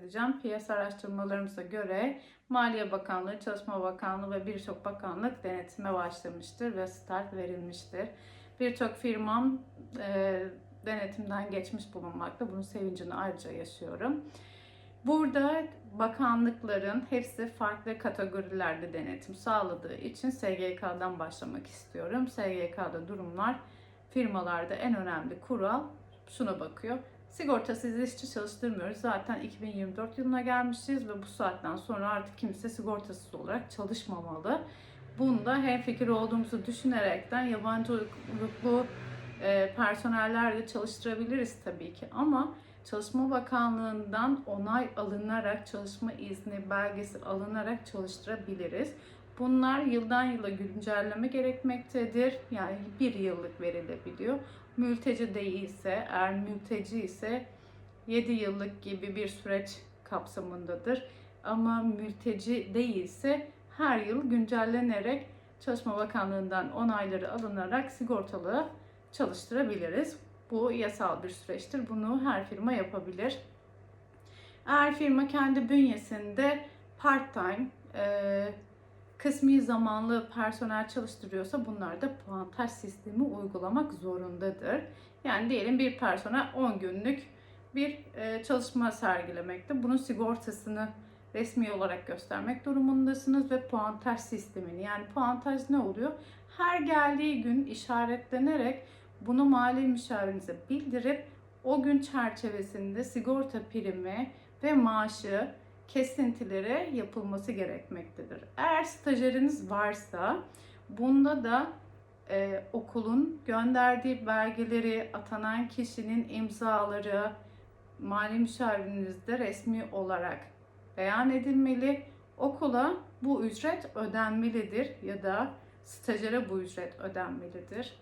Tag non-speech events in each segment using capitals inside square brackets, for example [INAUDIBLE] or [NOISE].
bahsedeceğim. Piyasa araştırmalarımıza göre Maliye Bakanlığı, Çalışma Bakanlığı ve birçok bakanlık denetime başlamıştır ve start verilmiştir. Birçok firmam e, denetimden geçmiş bulunmakta. Bunun sevincini ayrıca yaşıyorum. Burada bakanlıkların hepsi farklı kategorilerde denetim sağladığı için SGK'dan başlamak istiyorum. SGK'da durumlar firmalarda en önemli kural şuna bakıyor. Sigortasız işçi çalıştırmıyoruz. Zaten 2024 yılına gelmişiz ve bu saatten sonra artık kimse sigortasız olarak çalışmamalı. Bunda hemfikir olduğumuzu düşünerekten yabancı uyruklu e, personellerle çalıştırabiliriz tabii ki ama Çalışma Bakanlığı'ndan onay alınarak, çalışma izni belgesi alınarak çalıştırabiliriz. Bunlar yıldan yıla güncelleme gerekmektedir. Yani bir yıllık verilebiliyor. Mülteci değilse, eğer mülteci ise 7 yıllık gibi bir süreç kapsamındadır. Ama mülteci değilse her yıl güncellenerek Çalışma Bakanlığı'ndan onayları alınarak sigortalı çalıştırabiliriz. Bu yasal bir süreçtir. Bunu her firma yapabilir. Eğer firma kendi bünyesinde part-time, e, kısmi zamanlı personel çalıştırıyorsa bunlar da puantaj sistemi uygulamak zorundadır. Yani diyelim bir personel 10 günlük bir e, çalışma sergilemekte. Bunun sigortasını resmi olarak göstermek durumundasınız ve puantaj sistemini yani puantaj ne oluyor? Her geldiği gün işaretlenerek bunu mali müşavirinize bildirip o gün çerçevesinde sigorta primi ve maaşı kesintileri yapılması gerekmektedir. Eğer stajyeriniz varsa bunda da e, okulun gönderdiği belgeleri, atanan kişinin imzaları mali müşavirinizde resmi olarak beyan edilmeli. Okula bu ücret ödenmelidir ya da stajyere bu ücret ödenmelidir.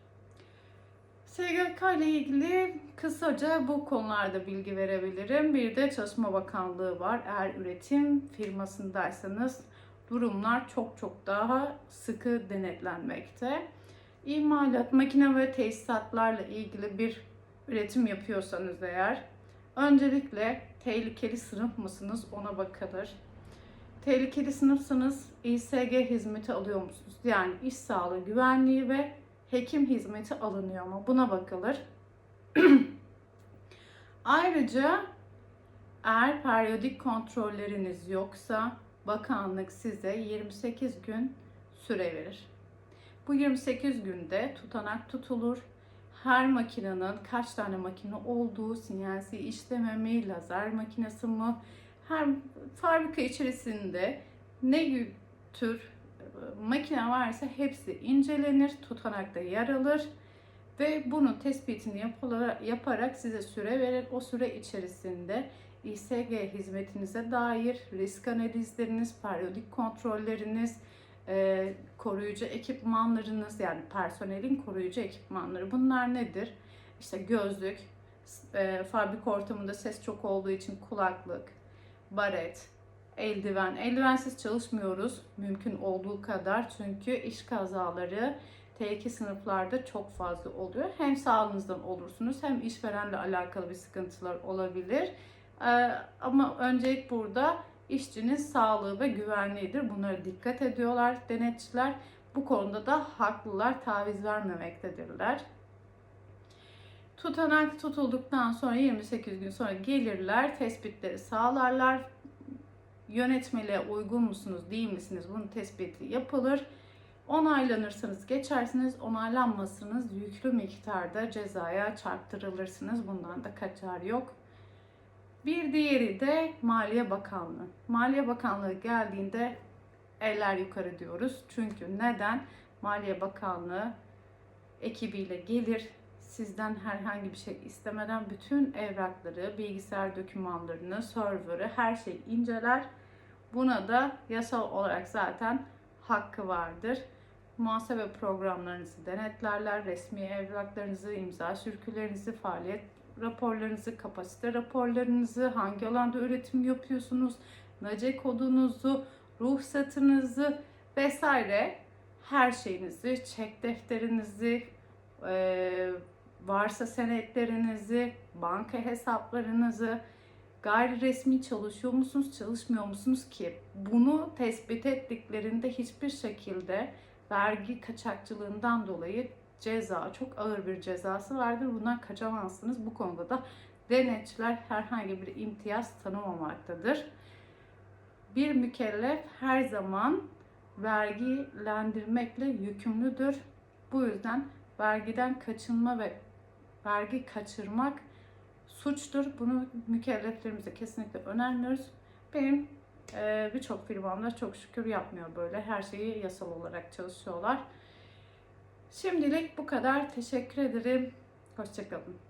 SGK ile ilgili kısaca bu konularda bilgi verebilirim. Bir de Çalışma Bakanlığı var. Eğer üretim firmasındaysanız durumlar çok çok daha sıkı denetlenmekte. İmalat, makine ve tesisatlarla ilgili bir üretim yapıyorsanız eğer öncelikle tehlikeli sınıf mısınız ona bakılır. Tehlikeli sınıfsanız İSG hizmeti alıyor musunuz? Yani iş sağlığı güvenliği ve hekim hizmeti alınıyor mu? Buna bakılır. [CLEARS THROAT] Ayrıca eğer periyodik kontrolleriniz yoksa bakanlık size 28 gün süre verir. Bu 28 günde tutanak tutulur. Her makinenin kaç tane makine olduğu, sinyalsi işleme mi, lazer makinesi mi, her fabrika içerisinde ne tür makine varsa hepsi incelenir, tutanakta yer alır ve bunun tespitini yaparak size süre verir. O süre içerisinde İSG hizmetinize dair risk analizleriniz, periyodik kontrolleriniz, e, koruyucu ekipmanlarınız yani personelin koruyucu ekipmanları bunlar nedir? İşte gözlük, e, fabrika ortamında ses çok olduğu için kulaklık, baret, eldiven. Eldivensiz çalışmıyoruz mümkün olduğu kadar çünkü iş kazaları T2 sınıflarda çok fazla oluyor. Hem sağlığınızdan olursunuz hem işverenle alakalı bir sıkıntılar olabilir. Ee, ama öncelik burada işçinin sağlığı ve güvenliğidir. Bunlara dikkat ediyorlar denetçiler. Bu konuda da haklılar, taviz vermemektedirler. Tutanak tutulduktan sonra 28 gün sonra gelirler, tespitleri sağlarlar yönetmeliğe uygun musunuz, değil misiniz? Bunun tespiti yapılır. Onaylanırsanız geçersiniz, onaylanmazsanız yüklü miktarda cezaya çarptırılırsınız. Bundan da kaçar yok. Bir diğeri de Maliye Bakanlığı. Maliye Bakanlığı geldiğinde eller yukarı diyoruz. Çünkü neden? Maliye Bakanlığı ekibiyle gelir, sizden herhangi bir şey istemeden bütün evrakları, bilgisayar dokümanlarını, server'ı, her şeyi inceler. Buna da yasal olarak zaten hakkı vardır. Muhasebe programlarınızı denetlerler, resmi evraklarınızı, imza sürkülerinizi, faaliyet raporlarınızı, kapasite raporlarınızı, hangi alanda üretim yapıyorsunuz, NACE kodunuzu, ruhsatınızı vesaire her şeyinizi, çek defterinizi, varsa senetlerinizi, banka hesaplarınızı, gayri resmi çalışıyor musunuz, çalışmıyor musunuz ki bunu tespit ettiklerinde hiçbir şekilde vergi kaçakçılığından dolayı ceza, çok ağır bir cezası vardır. Bundan kaçamazsınız. Bu konuda da denetçiler herhangi bir imtiyaz tanımamaktadır. Bir mükellef her zaman vergilendirmekle yükümlüdür. Bu yüzden vergiden kaçınma ve vergi kaçırmak suçtur. Bunu mükelleflerimize kesinlikle önermiyoruz. Benim e, birçok firmamda çok şükür yapmıyor böyle. Her şeyi yasal olarak çalışıyorlar. Şimdilik bu kadar. Teşekkür ederim. Hoşçakalın.